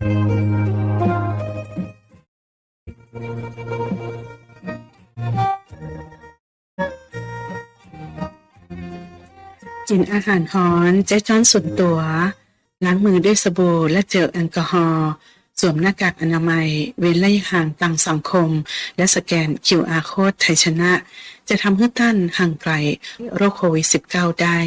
กินอาหารฮ้อนใจจ้อนส่วนตัว ล้างมือด้วยสบู่และเจลแอลกอฮอล์สวมหน้ากากอนามัย เว้นระยะห่างต่างสังคม และสแกน QR Code ไทยชนะ จะทำให้ท่านห่างไกลโรคโควิด -19 ได้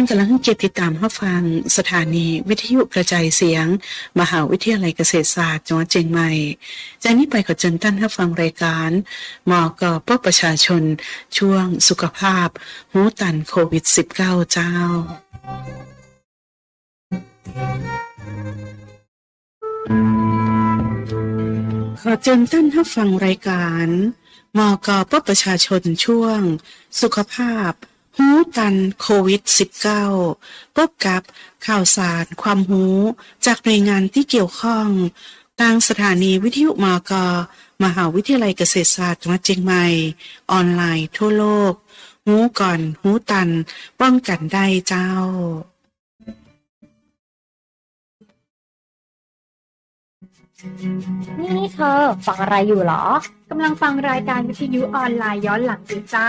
านกำลังเกียรติดตามรับฟังสถานีวิทยุกระจายเสียง มหาวิทยาลัยเกษตรศาสตร์จังหวัดเชียงใหม่จากนี้ไปขอเชิญท่านรับฟังรายการมอกอปประชาชน ช่วงสุขภาพหูตันโควิด -19 เจ้า ขอเชิญท่านรับฟังรายการมอกอปประชาชนช่วง สุขภาพ หูตันโควิด -19 พบกับข่าวสารความหูจากหน่วยงานที่เกี่ยวข้องทางสถานีวิทยุมก มหาวิทยาลัยเกษตรศาสตร์จังหวัดเชียงใหม่ ออนไลน์ทั่วโลก หูก่อนหูตัน ป้องกันได้เจ้านี่นี่เธอ ฟังอะไรอยู่เหรอกำลังฟังรายการวิทยุออนไลน์ย้อนหลังอยู่จ้า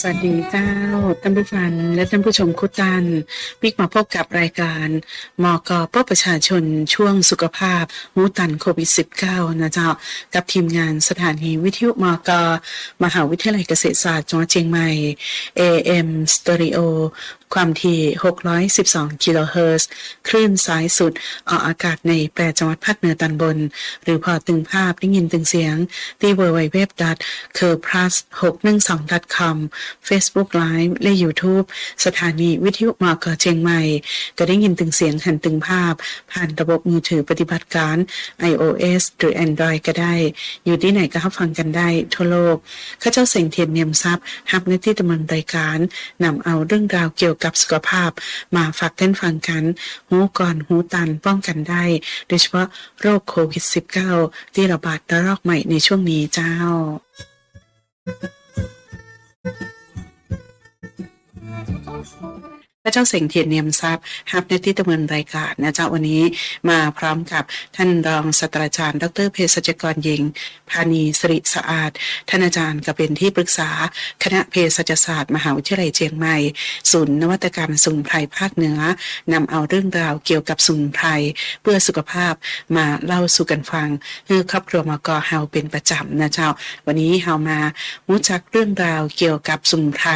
สวัสดีเจ้าท่านผู้ฟังและท่านผู้ชมคุตันพิกมาพบกับรายการมอกอปประชาชนช่วงสุขภาพหูตันโควิด -19 นะเจ้ากับทีมงานสถานีวิทยุมอกอมหาวิทยาลัยเกษตรศาสตร์จังหวัดเชียงใหม่ AM Stereo ความถี่ 612 กิโลเฮิรตซ์ คลื่นสายสุด ออกอากาศในแปดจังหวัดภาคเหนือตอนบน หรือพอตึงภาพได้ยินตึงเสียง ที่ www c u r p l u s 612 com Facebook Live และ YouTube สถานีวิทยุมอกเชียงใหม่ก็ได้ยินตึงเสียงหันตึงภาพ ผ่านระบบมือถือปฏิบัติการ iOS หรือ Android ก็ได้ อยู่ที่ไหนก็รับฟังกันได้ทั่วโลกข้าเจ้าเสียงเทียนเนียมทรัพย์ฮับในที่ดำเนินรายการนำเอาเรื่องราวเกี่ยวกับสุขภาพ มาฝากท่านฟังกัน หูก่อนหูตันป้องกันได้ โดยเฉพาะโรคโควิด -19 ที่ระบาดระลอกใหม่ในช่วงนี้เจ้า พระเจ้าเสงเทียนเนียมทรัพย์ฮับในที่ดำเนินรายการนะเจ้าวันนี้มาพร้อมกับท่านรองศาสตราจารย์ ดรเภสัชกรหญิง พานีสริสะอาด ท่านอาจารย์ก็เป็นที่ปรึกษา คณะเภสัชศาสตร์มหาวิทยาลัยเชียงใหม่ ศูนย์นวัตกรรมสมุนไพรภาคเหนือนำเอาเรื่องราวเกี่ยวกับสมุนไพรเพื่อสุขภาพมาเล่าสู่กันฟังเพื่อครอบครัวมกเฮาเป็นประจำนะเจ้า วันนี้เฮามารู้จักเรื่องราวเกี่ยวกับสมุนไพร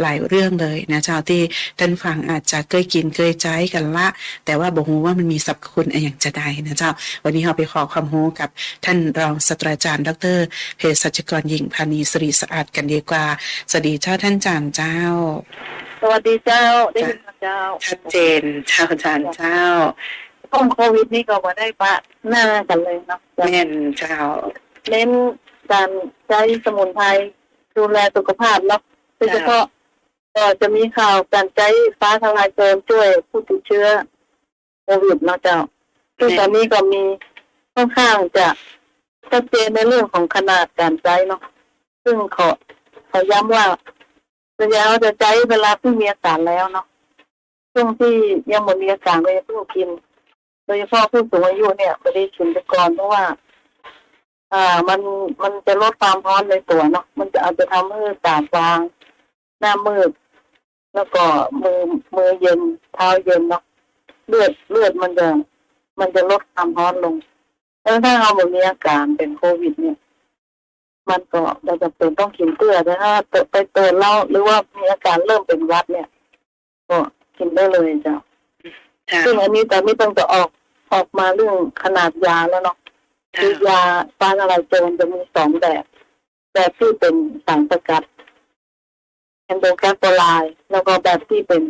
หลายเรื่องเลยนะเจ้าที่ท่านฟังอาจจะเคยกินเคยใจกันละ แต่ว่าบอกว่ามันมีสรรพคุณอะไรอย่างจะใดนะเจ้า วันนี้เราไปขอความรู้กับท่านรองศาสตราจารย์ ดรเภสัชกรหญิงพานีสรีสะอาดกันดีกว่าสวัสดีเจ้าท่านอาจารย์เจ้า สวัสดีเจ้าได้ยินไหมเจ้าชัดเจนเจ้าอาจารย์เจ้าช่วงโควิดนี่ก็มาได้ปะหน้ากันเลยเนาะแม่นเจ้าเน้นการใช้สมุนไพรดูแลสุขภาพเนาะโดยเฉพาะ ก็จะมีข่าวการใช้ฟ้าทลายโจรช่วยผู้ติดเชื้อโควิดนะเจ้าซึ่งตอนนี้ก็มีค่อนข้างจะชัดเจนในเรื่องของขนาดการใช้เนาะซึ่งขอขอย้ำว่าระยะเราจะใช้เวลาที่มีอาการแล้วเนาะช่วงที่ยังหมดมีอาการเลยเพิ่งกิน โดยเฉพาะผู้สูงอายุเนี่ยไม่ได้กินไปก่อนเพราะว่า อ่ามันมันจะลดความร้อนในตัวเนาะมันจะอาจจะทำให้ตาฟาง หน้ามืด แล้วก็มือมือเย็นเท้าเย็นเนาะเลือดเลือดมันจะมันจะลดความร้อนลงแล้วถ้าเราแบบมีอาการเป็นโควิด เนี่ย มันก็เราจะเป็นต้องกินเกลือแต่ถ้าไปเตือนเราหรือว่ามีอาการเริ่มเป็นหวัดเนี่ย ก็กินได้เลยจ้ะจ้าซึ่งอันนี้แต่ไม่ต้องจะออกออกมาเรื่องขนาดยาแล้วเนาะคือยาฟ้าทลายโจรจะมีสองแบบ แบบที่เป็นสารสกัด แอนโดแคปโปไลน์แล้วก็แบบที่เป็น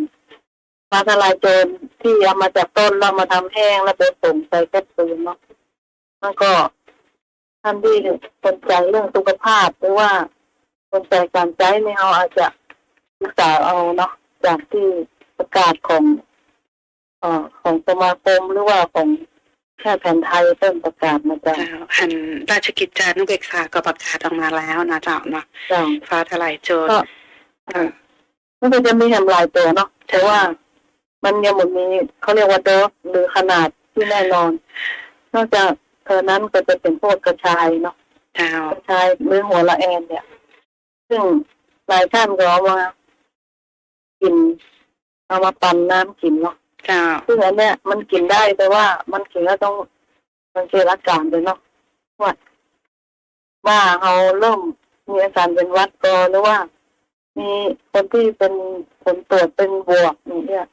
ฟ้าทลายโจรที่เอามาจากต้นแล้วมาทำแห้งแล้วไปส่งใส่แคปซูลเนาะแล้วก็ท่านที่สนใจเรื่องสุขภาพหรือว่าสนใจการใช้เนี่ยเราอาจจะศึกษาเอาเนาะจากที่ประกาศของเอ่อของสมาคมหรือว่าของแพทย์แผนไทยเพิ่มประกาศมาจากเจ้าหันราชกิจจานุเบกษาก็ประกาศออกมาแล้วนะเจ้าเนาะเจ้าฟ้าทลายโจรก็อ่า มันก็จะมีทำลายตัวเนาะแต่ว่ามันยังหมดมีเขาเรียกว่าโดสหรือขนาดที่แน่นอน นอกจากเธอนั้นก็จะเป็นพวกกระชายเนาะเจ้ากระชายหรือหัวละแอนเนี่ย ซึ่งหลายท่านก็เอามากิน เอามาปั่นน้ำกินเนาะเจ้าซึ่งอันเนี้ยมันกินได้แต่ว่ามันกินแล้วต้องมันเกิดอาการเลยเนาะว่าว่าเขาเริ่มมีอาการเป็นหวัดกอหรือว่า มีคนที่เป็นผลตรวจเป็นบวกอย่างเนี่ย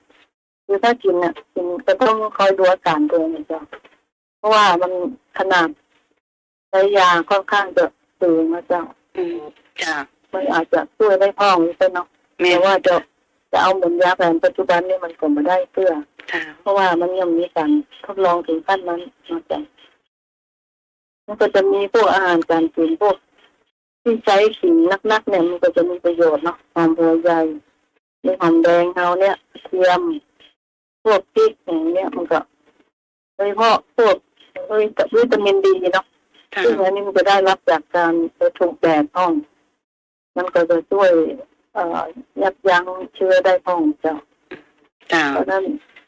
คือถ้ากินเนี่ยกินก็ต้องคอยดูอาการตัวเองนะจ๊ะเพราะว่ามันขนาดใช้ยาค่อนข้างจะสูงนะจ๊ะอืมเจ้ามันอาจจะช่วยได้พ่องใช่เนาะแม่แต่ว่าจะจะเอาเหมือนยาแผนปัจจุบันนี่มันก็ไม่ได้เพื่อเจ้าเพราะว่ามันยังมีการทดลองถึงขั้นนั้นนะจ๊ะมันก็จะมีพวกอาหารการกินพวก ที่ใช้ขิงนักๆเนี่ยมันก็จะมีประโยชน์เนาะหอมหัวใหญ่หรือหอมแดงเขาเนี่ยเทียมพวกพริกอย่างเนี้ยมันก็โดยเฉพาะพวกวิตามินดีเนาะเจ้าซึ่งอันนี้มันจะได้รับจากการไปถูกแดดห้อง มันก็จะช่วยเอ่อยับยั้งเชื้อได้ห้องเจ้าเจ้าเพราะฉะนั้น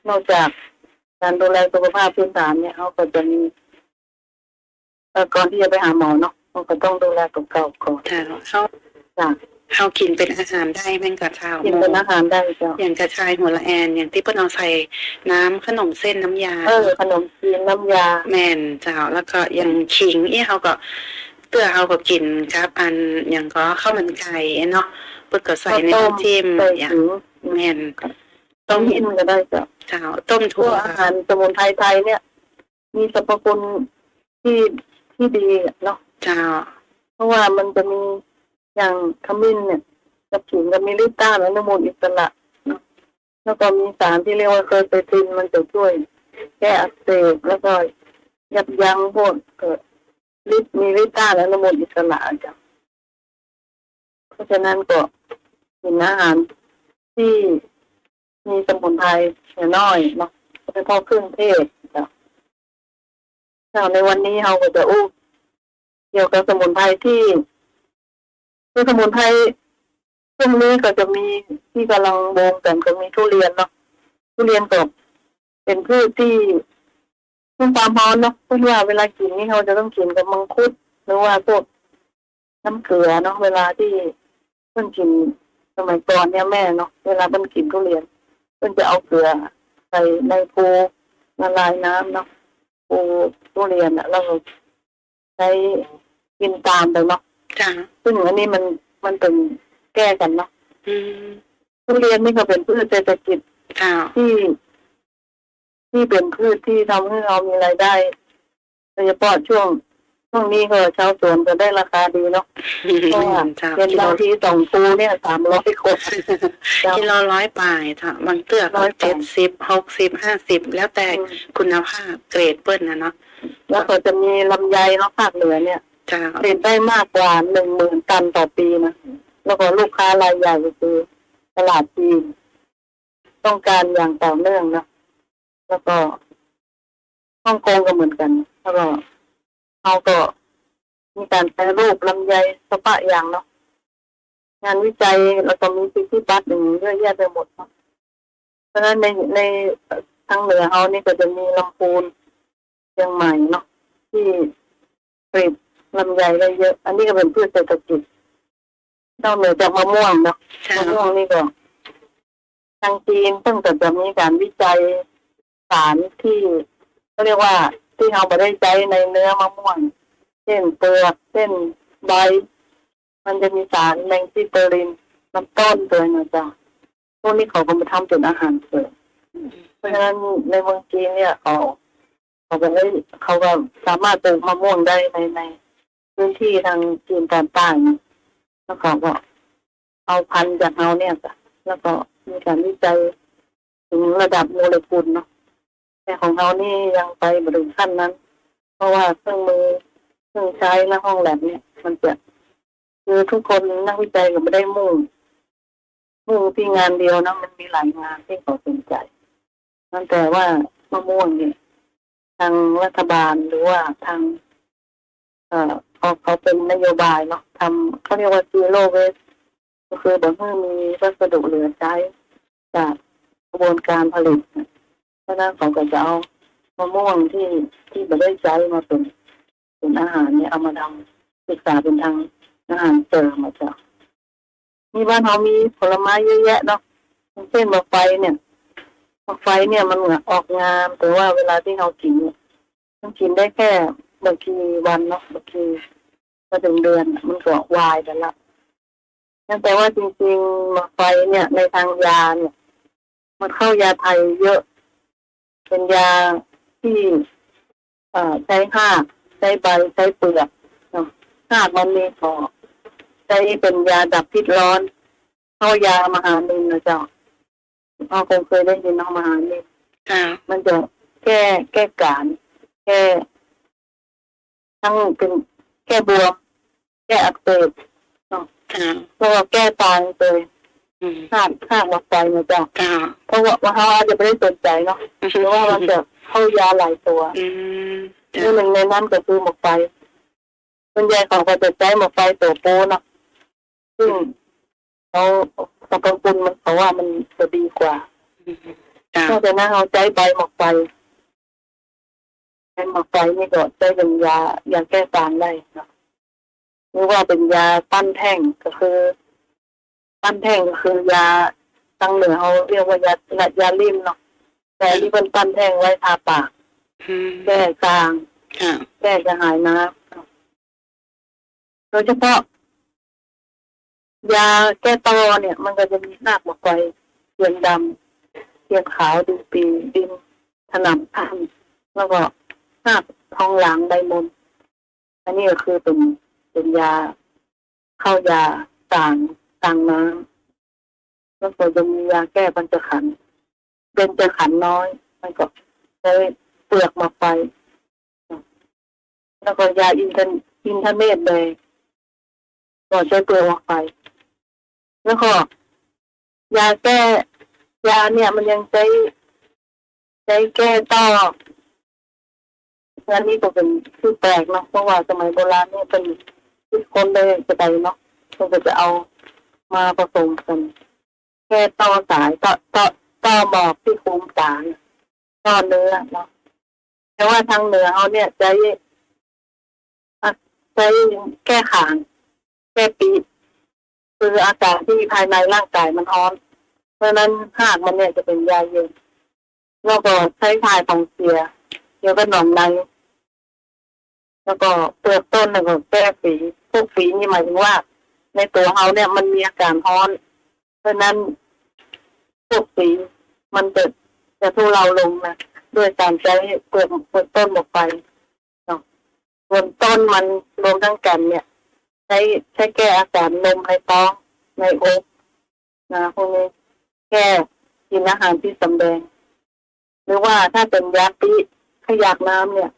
นอกจากการดูแลสุขภาพพื้นฐานเนี่ยเขาก็จะมีเอ่อก่อนที่จะไปหาหมอเนาะ มันก็ต้องดูแลตัวเก่าก่อนเจ้าเขาจ้ะเขากินเป็นอาหารได้แม่งกะเจ้ากินเป็นอาหารได้เจ้าอย่างกระชายหัวละแอนอย่างที่เปิ้นเอาใส่น้ำขนมเส้นน้ำยาเออขนมจีนน้ำยาแม่นเจ้าแล้วก็อย่างขิงเอี้ยเขาก็เตื้อเขาก็กินครับ อันอย่างก็ข้าวมันไก่เนาะเปิ้นก็ใส่ในข้าวต้มน้ำจิ้มใส่อย่างถึงแม่นต้ต้มมกินก็ได้เจ้าเจ้าต้มพถั่ววกอาหารสมุนไพรไทยเนี่ย มีสรรพคุณที่ที่ดีเนาะเจ้า เพราะว่ามันจะมีอย่างขมิ้นเนี่ยกับขิงกับมีลิต้านอนุมูลอิสระเนาะแล้วก็มีสารที่เรียกว่าเคอร์เซตินมันจะช่วย แก้อักเสบแล้วก็ยับยั้งพวกเกิดลิตมีลิต้านอนุมูลอิสระจ้ะเพราะฉะนั้นก็กินอาหารที่มีสมุนไพรน้อยเนาะโดยเฉพาะเครื่องเทศจ้ะในวันนี้เราก็จะอู้ เกี่ยวกับสมุนไพรที่คือสมุนไพรช่วงนี้ก็จะมีที่กำลังโบงกันก็มีทุเรียนเนาะทุเรียนก็เป็นพืชที่มีความร้อนเนาะพูดว่าเวลากินนี่เขาจะต้องกินกับมังคุดหรือว่าพวกน้ำเกลือเนาะเวลาที่เพิ่อนกินสมัยก่อนเนี่ยแม่เนาะเวลาเพิ่อนกินทุเรียน เพิ่อนจะเอาเกลือใส่ในปูละลายน้ำเนาะปูทุเรียนอะแล้วก็ใช้ กินตามไปเนาะเจ้าซึ่งอันนี้มันมันเป็นแก้กันเนาะอืมทุเรียนนี่ก็เป็นพืชเศรษฐกิจเจ้าที่ ที่เป็นพืชที่ทำให้เรามีรายได้โดยเฉพาะช่วงช่วงนี้ก็ชาวสวนจะได้ราคาดีเนาะเพราะว่าเจ้าเป็นกิโลบางทีสองปูเนี่ยสามร้อยคนเจ้ากิโลร้อยปลายค่ะบางเตื้อร้ก็อยปลาเจ็ย ดสิบหกสิบห้าสิบแล้วแต่คุณภาพเกรดเปิ้ลนะเนาะแล้วก็จะมีลำไยเนาะภาคเหนือเนี่ยเจ้าผลิตได้มากกว่าหนึ่งหมื่นตันต่อปีนะแล้วก็ลูกค้ารายใหญ่ก็คือตลาดจีนต้องการอย่างต่อเนื่องนะแล้วก็ฮ่องกงก็เหมือนกัน แล้วก็เขาก็มีการแปรรูปลำไยสปะอย่างเนาะงานวิจัยแล้วก็มีสิทธิบัตรอย่างนี้เยอะแยะไปหมดเนาะเพราะฉะนั้นในในทางเหนือเขานี่ก็จะมีลำพูนเชียงใหม่เนาะที่ผลิต ลำไยได้เยอะ อันนี้ก็เป็นพืชเศรษฐกิจนอกเหนือจากมะม่วงเนาะเจ้ามะม่วงนี่ก็ทางจีนเพิ่งแต่จะมีการวิจัยสารที่เขาเรียกว่าที่เราไม่ได้ใจในเนื้อมะม่วงเช่นเปลือกเช่นใบ มันจะมีสารแมงซิเตอรินน้ำต้นตัวนะจ๊ะพวกนี้เขาก็มาทำเป็นอาหารเสริมเพราะฉะนั้นในเมืองจีนเนี่ยเขาเขาก็ได้เขาก็สามารถปลูกมะม่วงได้ในใน พื้นที่ทางจีนตอนใต้แล้วเขาก็เอาพันธุ์จากเราเนี่ยจ้ะแล้วก็มีการวิจัยถึงระดับโมเลกุลเนาะแต่ของเรานี่ยังไปบถึงขั้นนั้น เพราะว่าเครื่องมือเครื่องใช้ในห้องแลบเนี่ย มันจะคือทุกคนนักวิจัยก็ไม่ได้มุ่งมุ่งที่งานเดียวนะมันมีหลายงานที่เขาสนใจนั่นแต่ว่ามะม่วงเนี่ยทางรัฐบาลหรือว่าทาง เอ่อ เขาเขาเป็นนโยบายเนาะทำเขาเรียกว่า zero waste ก็คือแบบว่ามีวัสดุเหลือใช้จากกระบวนการผลิตเพราะนั้นเขาก็จะเอามะม่วงที่ที่ไม่ได้ใช้มาเป็นเป็นอาหารเนี่ยเอามาทำศึกษาเป็นทางอาหารเสริมมาจ้ะมีบ้านเขามีผลไม้เยอะแยะเนาะเช่นมะไฟเนี่ยมะไฟเนี่ยมันเหมือนออกงาม แต่ว่าเวลาที่เรากินเนี่ยมันกินได้แค่ บางทีวันเนาะบางทีก็ถึงเดือนมันก็วายไปละนั่นแปลว่าจริงๆมะไฟเนี่ยในทางยาเนี่ย มันเข้ายาไทยเยอะ เป็นยาที่เอ่อใช้ห้ากใช้ใบใช้เปลือกเนาะห้ากมันมีขอใช้เป็นยาดับพิษร้อน เข้ายามหานินนะเจ้าเราคงเคยได้ยินเน้องมหานินค่ะมันจะแก้แก้การ แก้ ทั้งเป็นแก้บวมแก้อักเสบค่ะเพราะว่าแก้ตายเลยอืมห้ามห้ามมาไปนะจ๊ะค่ะเพราะว่าว่าเขาอาจจะไม่ได้สนใจเนาะหรือว่ามันจะเข้ายาหลายตัวอืมจ้ะนี่หนึ่งในนั้นก็คือหมกไฟส่วนใหญ่เขาก็จะใช้หมกไฟตัวโปเนาะซึ่งเขาสรรพคุณมันเขาว่ามันจะดีกว่าจ้ะนอกจากนั้นเขาใช้ใบหมกไฟ ใบหมกไฟนี่ก็ใช้เป็นยายาแก้ตางได้เนาะหรือว่าเป็นยาปั้นแท่งก็คือ ปั้นแท่งก็คือยาทางเหนือเขาเรียกว่ายายาลิ่มเนาะแต่ที่เป็นปั้นแท่งไว้ทาปากอืมแก้กลางค่ะแก้จะหายน้ำโดยเฉพาะยาแก้ตอเนี่ย มันก็จะมีหน้ากหมกไฟเทียนดำเทียนขาวดินปีดินถนำพันแล้วก็ หน้าทองหลางใบมนอันนี้ก็คือเป็นเป็นยาเข้ายาต่างต่างน้ำแล้วก็จะมียาแก้ปัญจขันเป็นจะขันน้อยมันก็ใช้เปลือกมาไฟแล้วก็ยาอินทนอินเทเนตเลยก็ใช้เปลือกออกไป แล้วก็ยาแก้ยาเนี่ยมันยังใช้ใช้แก้ต้อ อันนี้ก็เป็นชื่อแปลกเนาะเพราะว่าสมัยโบราณเนี่ยเป็นที่คนได้จะไปเนาะเขาก็จะเอามาผสมกันแก้ต้อสายต้อต้อต้อหมอกที่คุมสายต้อเนื้อเนาะแต่ว่าทางเหนือเขาเนี่ยใช้ใช้แก้ขางแก้ปีคืออากาศที่ภายในร่างกายมันร้อน เพราะนั้นหากมันเนี่ยจะเป็นยาเย็นแล้วก็ใช้ทายของเสียเกี่ยวกับหนองใน แล้วก็เปลือกต้นแล้วก็แก้ฝีพวกฝีนี่หมายถึงว่า ในตัวเขาเนี่ยมันมีอาการร้อน เพราะนั้นพวกฝีมันจะจะทุเราลงนะด้วยการใช้เปลือกเปลือกต้นหมดไปส่วนต้นมันรวมทั้งกันเนี่ย ใช้ใช้แก้อาการนมในท้องในอกนะพวกนี้แก้กินอาหารที่สำแดง หรือว่าถ้าเป็นยาปิขยากน้ำเนี่ย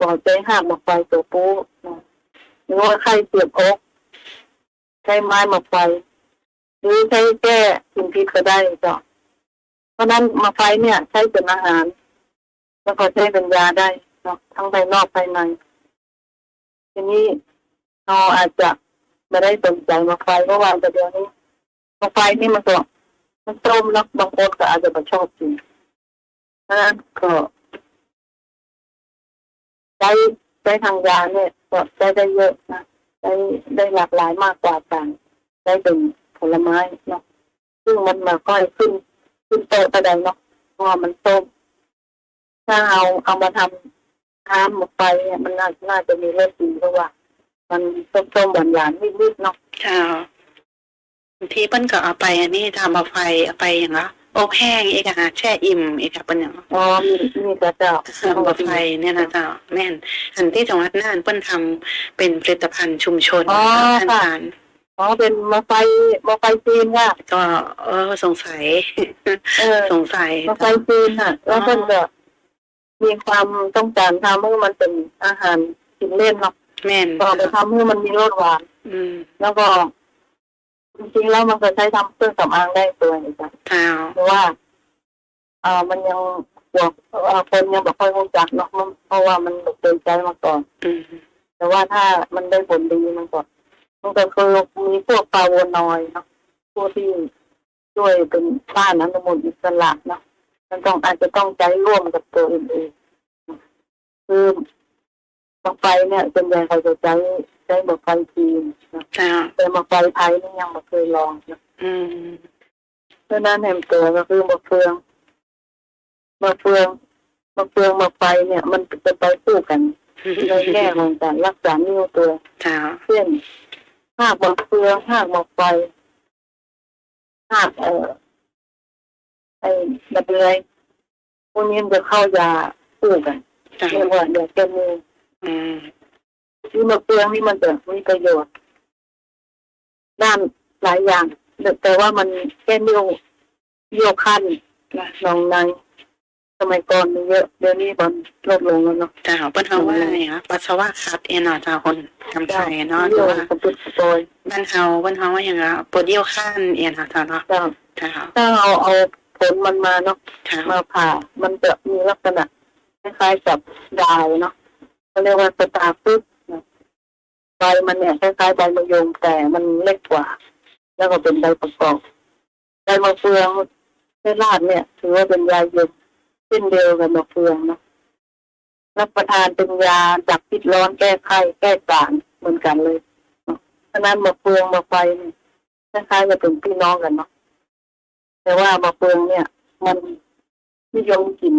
ก็ใช้หากมกไฟตัวปูนะหรือว่าไข้เสียบอกใช้ไม้มกไฟหรือใช้แก้กินพิษก็ได้จ้ะเพราะนั้นมกไฟเนี่ย ใช้เป็นอาหาร แล้วก็ใช้เป็นยาได้เนาะทั้งภายนอกภายในทีนี้เราอาจจะไม่ได้สนใจมาไฟเพราะว่าแต่เดี๋ยวนี้มาไฟนี่มันก็มันต้มแล้วบางคนก็อาจจะไม่ชอบกินเพราะนั้นก็ ใช้ใช้ทางยาเนี่ยก็ใช้ได้เยอะนะใช้ได้หลากหลายมากกว่าการใช้เป็นผลไม้เนาะซึ่งมันมาค่อยขึ้นขึ้นโตกระไดเนาะเพราะว่ามันต้มถ้าเอาเอามาทำน้ำหมกไฟเนี่ยมันน่าน่าจะมีรสดีเพราะว่า มันส้มๆหวานๆนิดๆเนาะเจ้าบางทีเปิ้นก็เอาไปอันนี้ทำเอาไฟเอาไปอย่างละ อบแห้งอีกอะค่ะแช่อิ่มอีกอะเป็นอย่างอ๋อมีมีกระเจ้าเอาเอาไฟเนี่ยนะเจ้าแม่นอันที่จังหวัดน่านเปิ้นทำเป็นผลิตภัณฑ์ชุมชนอ๋อท่านค่ะทานอ๋อเป็นมาไฟมาไฟจีนค่ะก็เออสงสัยเออสงสัยมาไฟจีนค่ะ แล้วก็จะมีความต้องการทำให้มันเป็นอาหารกินเล่นเนาะแม่นก็เอาไปทำให้มันมีรสหวานอืมแล้วก็ จริงๆแล้วมันก็ใช้ทำเครื่องสำอางได้ตัวนี้จ้ะเจ้าเพราะว่าเอ่ามันยังบอกเอ่อคนยังบอกค่อยรู้จักเนาะมันเพราะว่ามันเคยใช้มาก่อน อืมแต่ว่าถ้ามันได้ผลดีมันก็มันก็คือมีพวกปลาโวนอยเนาะพวกที่ช่วยเป็นต้านอนุมูลอิสระเนาะมันต้องอาจจะต้องใช้ร่วมกับตัวอื่นๆคือบักไฟเนี่ยส่วนใหญ่เขาจะใช้ ใช้บักไฟจีนนะเจ้าแต่บักไฟไทยนี่ยังไม่เคยลองนะอืมเพราะฉะนั้นแหมตัวก็คือบักเฟืองบักเฟืองบักเฟืองบักไฟเนี่ย มันจะไปคู่กันในแง่ของการรักษานิ้วตัวเจ้าเช่นหากหมอกเฟืองหากหมอกไฟหากเอ่อไอ้บัดเลยพวกนี้มันจะเข้ายาคู่กันเจ้าเรียกว่าเดี๋ยวแกมีอืม ที่หมอกเฟืองนี่มันจะมีประโยชน์ ด้านหลายอย่างแต่แต่ว่ามันแก้นิ้วโยกคันนะลองในสมัยก่อนมีเยอะเดี๋ยวนี้มันลดลงแล้วเนาะเจ้าเปิ้นเขาว่าไงคะปัสสาวะคัดเอ็นเนาะเจ้าคนทำไทยเนาะหโยรือกว่ากระปุกกระโปยบ้านเฮาบ้านเฮาว่าอย่างไรปวดเยี่ยวข้านเอ็นเนาะเจ้าเนาะเจ้าเจ้าถ้าเอาเอาผลมันมาเนาะเจ้ามาผ่า มันจะมีลักษณะคล้ายๆกับดาวเนาะเขาเรียกว่าสตาร์ฟึบนะ ใบมันเนี่ยคล้ายๆใบมะยมแต่มันเล็กกว่า แล้วก็เป็นใบประกอบใบมะเฟืองเทราดเนี่ย ถือว่าเป็นยาเย็นเช่นเดียวกับมะเฟืองนะรับประทานเป็นยาดับพิษร้อนแก้ไข้แก้กลางเหมือนกันเลยเนาะนั้นมะเฟืองมะไฟเนี่ยคล้ายๆจะเป็นพี่น้องกันเนาะแต่ว่ามะเฟืองเนี่ย มันนิยมกิน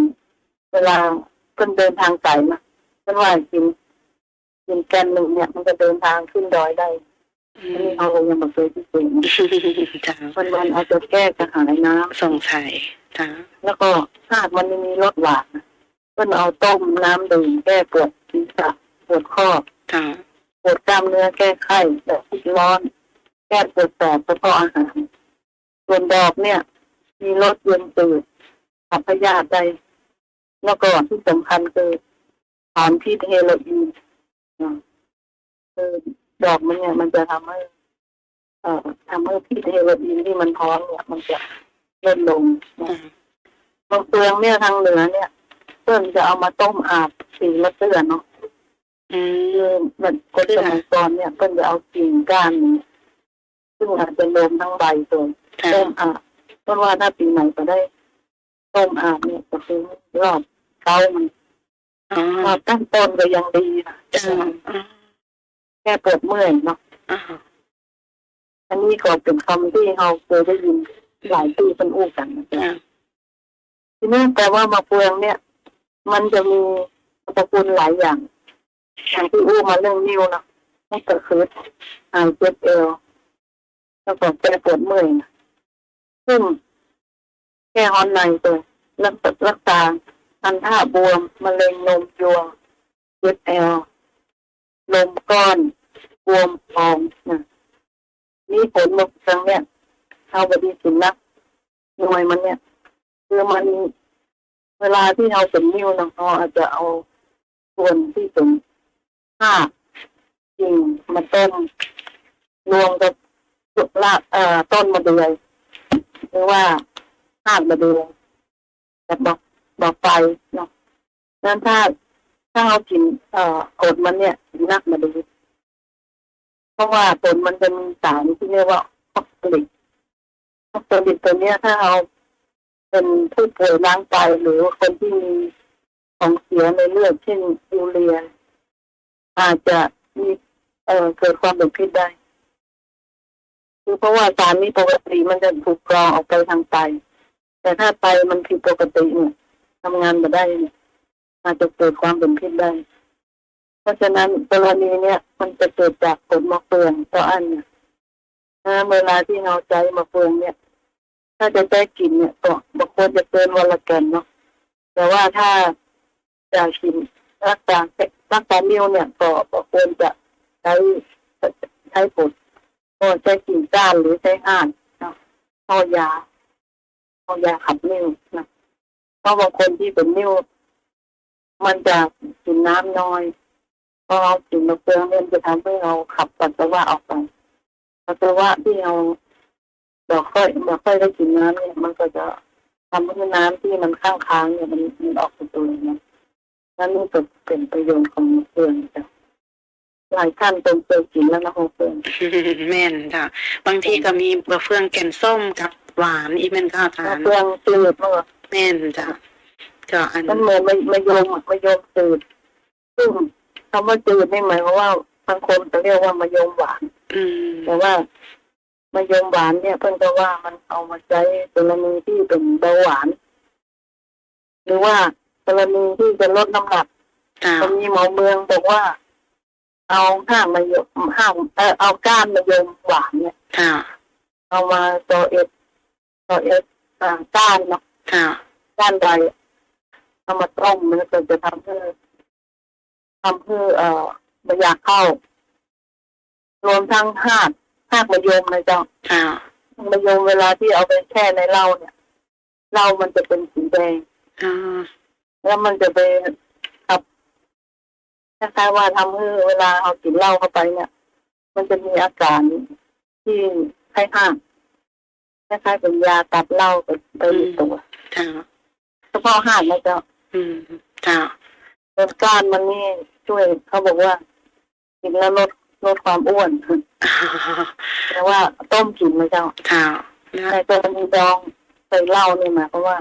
เวลาเพิ่นเดินทางไกลนะเพิ่นว่ากิน กินแกนหนึ่งเนี่ย มันจะเดินทางขึ้นดอยได้อือันมนี้เขายังไม่เคยพิสูจน์นะเจ้าวันวันๆเอาจะแก้กระหายน้ำสงสัยเจ้าแล้วก็ธาตุมันยังมีรสหวานนะเพิ่นเอาต้มน้ำดื่มแก้ปวดศีรษะปวดข้อเจ้าปวดกล้ามเนื้อแก้ไข้แบบพิษร้อน แก้ปวดแสบกระเพาะอาหารส่วนดอกเนี่ย มีรสเย็นตืดขับพยาธิได้แล้วก็ที่สำคัญคือถอนพิษเฮโรอีนนะ คือดอกมันเนี่ยมันจะทำให้ เอ่อทำให้พิษเฮโรอีนที่มันท้องเนี่ยมันจะลดลงนะอืมบางเปลืองเนี่ยทางเหนือเนี่ยเพื่อนจะเอามาต้มอาบสีละเตือนเนาะอืมคือมันคนสมัยก่อนเนี่ยเพิ่นจะเอากิ่งก้านเนี่ยซึ่งอาจจะรวมทั้งใบตัวเจ้าต้มอาบเพราะว่าถ้าปีใหม่ก็ได้ต้มอาบเนี่ยก็คือรอบเก้ามัน อ๋อรอบตั้งต้นก็ยังดีนะเจ้าอ๋อแค่ปวดเมื่อยเนาะอ๋ออันนี้ก็เป็นคำที่เราเคยได้ยินหลายปีเป็นอู้กันนะเจ้าจ๊ะทีนี้แต่ว่ามะเฟืองเนี่ย มันจะมีสรรพคุณหลายอย่างอย่างที่อู้มาเรื่องนิ้วเนาะมันก็คือหายเจ็บเอวแล้วก็แก้ปวดเมื่อยนะซึ่งแก้ฮอนในตัวรักษารักษา อันท่าบวมมะเร็งนมยวงเจ็บเอวลมก้อนบวมพองนะนี่ผลมกครั้งเนี่ยเอาบดีสินนักหน่วยมันเนี่ยคือมันเวลาที่เราเป็นนิ้วนะเราอาจจะเอาส่วนที่เป็นผ้าจริงมาต้มรวมกับสุกละเอ่อต้นมะเดือยหรือว่าหามะเดือยกับดอก ดอกไฟเนาะนั้นถ้าถ้าเรากินเอ่อกดมันเนี่ยกินนักมาดูเพราะว่าผลมันจะมีสารที่เรียกว่าออกซิลิกออกซิลิกตัวเนี้ยถ้าเราเป็นผู้ป่วยร่างกายหรือคนที่มีของเสียในเลือดเช่นยูเรียอาจจะมีเอ่อเกิดความเป็นพิษได้คือเพราะว่าสารนี้ปกติมันจะถูกกรองออกไปทางไตแต่ถ้าไตมันผิดปกติเนี่ย ทำงานมาได้เนี่ยอาจจะเกิดความเป็นพิษได้ เพราะฉะนั้นกรณีเนี้ยมันจะเกิดจากผลมะเฟืองต่ออันเนี่ยนะเวลาที่เราใจมะเฟืองเนี่ย ถ้าจะได้กินเนี่ยก็บางคนจะเกินวันละแกนเนาะแต่ว่าถ้าจะกินรักษารักษานิ้วเนี่ยก็ก็ควรจะใช้ใช้ผลก็ใช้กินก้านหรือใช้อ่านเนาะเอายาเอายาขับนิ้วนะ ราะบางคนที่เป็นนิ้วมันจะกินน้ำน้อยพอเรากินมะเฟืองเนี่ยมันจะทำให้เราขับปัสสาวะออกไปปัสสาวะที่เราบอกค่อยบอกค่อยได้กินน้ำเนี่ยมันก็จะทำให้น้ำที่มันข้างค้างเนี่ยมันมันออกไปตัวเนี่ยนั่นนี่ก็เป็นประโยชน์ของมะเฟืองจ้ะหลายท่านเป็นเคยกินแล้วนะมะเฟืองแม่นจ้ะบางทีก็มีบะเฟืองแก่นส้มกับหวานอีกแม่นก็ทามะนเฟืองจืดมาก แม่นจ้ะก็อันมันเหมือนมะมะยมอะมะยมจืดซึ่งคำว่าจืดนี่หมายความว่าบางคนจะเรียกว่ามะยมหวานอืมแต่ว่ามะยมหวานเนี่ยเพิ่นก็ว่ามันเอามาใช้กรณีที่เป็นเบาหวาน หรือว่ากรณีที่จะลดน้ำหนักจ้ะก็มีหมอเมืองบอกว่า เอาห้ามมะยมห้ามเออเอาก้านมะยมหวานเนี่ยจ้ะเอามาต่อเอ็ดต่อเอ็ดอ่าก้านเนาะ จ้ะก้านใบเอามาต้มมันก็จะทำให้ทำให้เอ่อมะยาเข้ารวมทั้งหากหากมะยมนะเจ้าจ้ะมะยมเวลาที่เอาไปแช่ในเหล้าเนี่ยเหล้ามันจะเป็นสีแดงอ่าแล้วมันจะไปขับคล้ายๆว่าทำให้เวลาเอากินเหล้าเข้าไปเนี่ย มันจะมีอาการที่คล้ายๆ คล้ายๆเป็นยาตัดเหล้าไปไปในตัวจ้ะเฉพาะห้างนะเจ้าอืมจ้ะต้นก้านมันนี่ช่วยเขาบอกว่ากินแล้วลดลดความอ้วนอ่าแต่ว่าต้มกินนะเจ้าจ้ะแล้วในกรณีดองใส่เหล้าเนี่ยหมายความว่า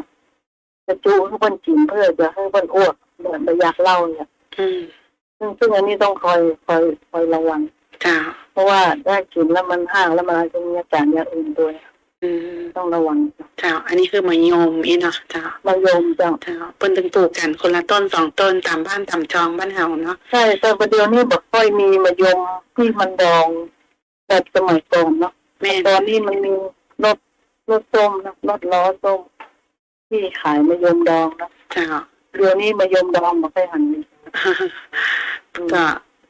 จะจูให้คนกินเพื่อจะให้คนอ้วกแบบไม่อยากเหล้าเนี่ยอืมซึ่งซึ่งอันนี้ต้องคอยคอยคอยระวังจ้ะเพราะว่าถ้ากินแล้วมันห่างแล้วมันอาจจะมีอาการอย่างอื่นด้วย อืมต้องระวังจ้ะอันนี้คือมะยมอีเนาะจ้ะมายมจังจ้ะเปิ้นถึงปลูกกันคนละต้นสองต้นตามบ้านตามจองบ้านเฮาเนาะใช่แต่ประเดี๋ยวนี้บอกค่อยมีมายมที่มันดองแบบสมัยก่อนเนาะแม่นตอนนี้มันมีรถรถส้มนะรถล้อส้มที่ขายมายมดองนะจ้ะเดี๋ยวนี้มายมดองมาค่อยหันมีก็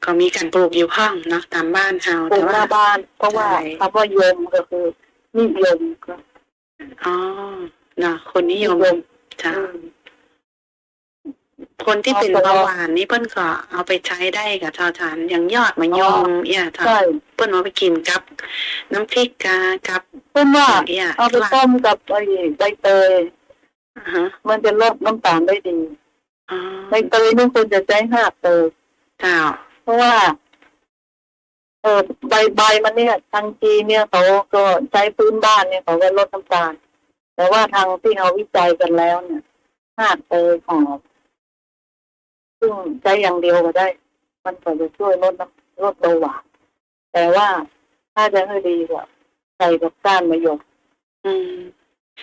ก็มีการปลูกอยู่ห้องเนาะตามบ้านเฮาปลูแต่กหว่าน้าบ้านเพราะว่าใช่คำว่ายมก็คือ นิยมก็อ๋อเนาะคนนิยมนิยมจ้ะอืมคนที่เป็นเอาไปเบาหวานนี่เปิ้นก็เอาไปใช้ได้กับชาวทานอย่างยอดมะยมเอี่ยจ้ะใช่เปิ้นเอาไปกินกับ น้ำพริกกากับเพื่อนว่าเอี่ยเอาไปต้มกับไอ้ใบเตยอ่าฮะมันจะลดน้ำตาลได้ดีอ๋อใบเตยนี่ควรจะใช้ห้าเตยจ้าเพราะว่า เออใบใบมันเนี่ยทางจีนเนี่ยเขาก็ใช้พื้นบ้านเนี่ยเขาก็ลดน้ำตาล แต่ว่าทางที่เขาวิจัยกันแล้วเนี่ยห้าเตยหอมซึ่งใช้อย่างเดียวก็ได้ มันก็จะช่วยลดน้ำลดเบาหวานแต่ว่าถ้าจะให้ดีกว่าใส่กับก้านมะยมอืม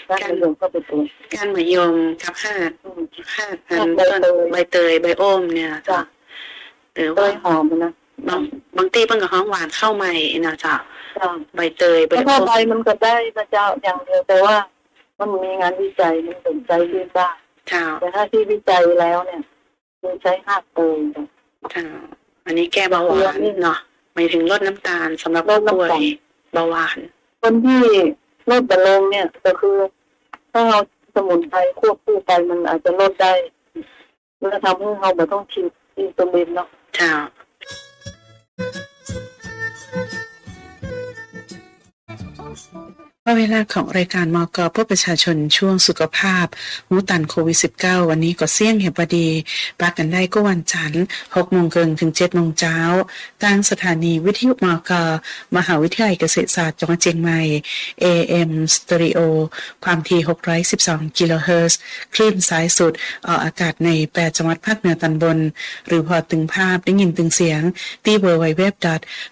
ก้านมะยมก็เป็นตัวการมะยมกับหาดอืมหาดอันใบต้นเตยใบเตยใบโอมเนี่ยจ้ะจ้ะหรือเตว่ายหอมนะ บางบางทีเปิ้นก็ฮ้องหวานเข้าใหม่นะจ้ะจ้ะใบเตยใบแล้วโอถ้ามใบมันก็ได้นะเจ้าอย่างเดียวแต่ว่า มันมีงานวิจัยมันสนใจยืนบ้างจ้าแต่ถ้าที่วิจัยแล้วเนี่ยคือใช้ห้าเตยจ้ะจ้าอันนี้แก้เบาหวานเนาะหมายถึงลดน้ำตาลสำหรับลผู้ดน้ำป่วตาลยเบาหวาน คนที่ลดบะลงเนี่ยก็คือถ้าเราสมุนไพรควบคู่ไปมันอาจจะลดได้แล้วทำให้เราแบบต้องฉีดอินซูลินเนาะจ้า ว่า เวลาของรายการมกเพื่อประชาชนช่วงสุขภาพมูตันโควิด -19 วันนี้ก็เสี่ยงเหตุพอดีปากันได้ก็วันจันทร์6โมงเกินถึง7โมงเช้าทางสถานีวิทยุมกมหาวิทยาลัยเกษตรศาสตร์จังหวัดเชียงใหม่ AM Stereo ความถี่ 612 กิโลเฮิรตซ์คลื่นสายสุดออกอากาศใน8จังหวัดภาคเหนือตอนบน หรือพอตึงภาพได้ยินตึงเสียงที่ www.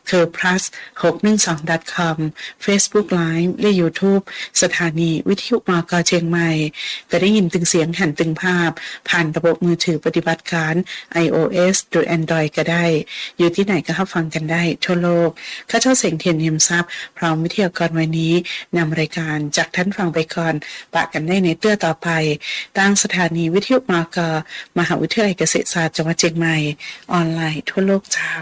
c u r plus 612 com Facebook Live และ YouTube สถานีวิทยุมากาเชียงใหม่ก็ได้ยินตึงเสียงหันตึงภาพ ผ่านระบบมือถือปฏิบัติการ iOS หรือ Android ก็ได้ อยู่ที่ไหนก็รับฟังกันได้ทั่วโลก ข้าเจ้าเสียงเทียนเนียมทรัพย์พร้อมวิทยากรวันนี้นำรายการจากท่านฟังไปก่อนปะกันได้ในเตื้อต่อไป ตั้งสถานีวิทยุมากามหาวิทยาลัยเกษตรศาสตร์จังหวัดเชียงใหม่ ออนไลน์ทั่วโลกเจ้า